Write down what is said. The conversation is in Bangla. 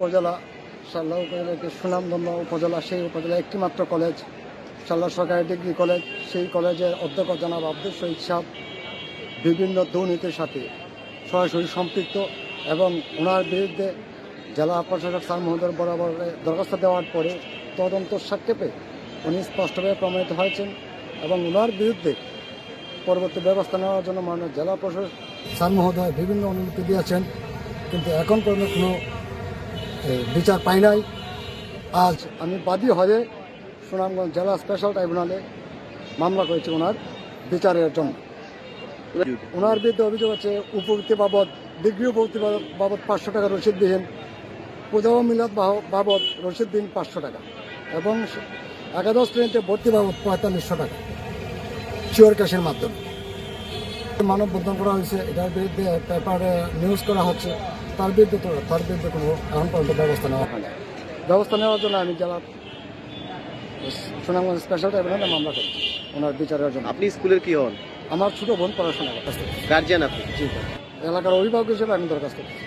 উপজেলা, সাল্লাহ উপজেলাকে সুনামধন্য উপজেলা, সেই উপজেলা একটি মাত্র কলেজ, সাল্লাহ সরকারি ডিগ্রি কলেজ, সেই কলেজের অধ্যক্ষ জনাব আব্দুল শহীদ সাহ, বিভিন্ন দুর্নীতির সাথে সরাসরি সম্পৃক্ত এবং ওনার বিরুদ্ধে জেলা প্রশাসক স্যার মহোদয় বরাবর দরখাস্ত দেওয়ার পরে তদন্ত সাক্ষেপে উনি স্পষ্টভাবে প্রমাণিত হয়েছেন এবং ওনার বিরুদ্ধে পরবর্তী ব্যবস্থা নেওয়ার জন্য মাননীয় জেলা প্রশাসক স্যার মহোদয় বিভিন্ন অনুমতি দিয়েছেন, কিন্তু এখন পর্যন্ত কোনো বিচার পাই নাই। আজ আমি বাদী হয়ে সুনামগঞ্জ জেলা স্পেশাল ট্রাইব্যুনালে মামলা করেছি ওনার বিচারের জন্য। ওনার বিরুদ্ধে অভিযোগ আছে, উপবৃত্তি বাবদ ডিগ্রি উপবৃত্তি বাবদ- পাঁচশো টাকা রসিদবিহীন পূজা ও মিলাদ বাবদ রসিদবিহীন পাঁচশো টাকা এবং একাদশ শ্রেণীতে ভর্তি বাবদ পঁয়তাল্লিশশো টাকা শিওর ক্যাশের মাধ্যমে। মানববন্ধন করা হয়েছে এটার বিরুদ্ধে পেপারে নিউজ করা হচ্ছে তার বিরুদ্ধে তো তার বিরুদ্ধে কোনো এখন পর্যন্ত ব্যবস্থা নেওয়া হয় না ব্যবস্থা নেওয়ার জন্য আমি জেলা সুনামগঞ্জ স্পেশাল ট্রাইব্যুনালে মামলা করছি ওনার বিচারের জন্য। আপনি স্কুলের কি হন? আমার ছোটো বোন পড়াশোনা করতেছে গার্জিয়ান আপনি? জি। এলাকার অভিভাবক হিসেবে আমি দরখাস্ত করছি।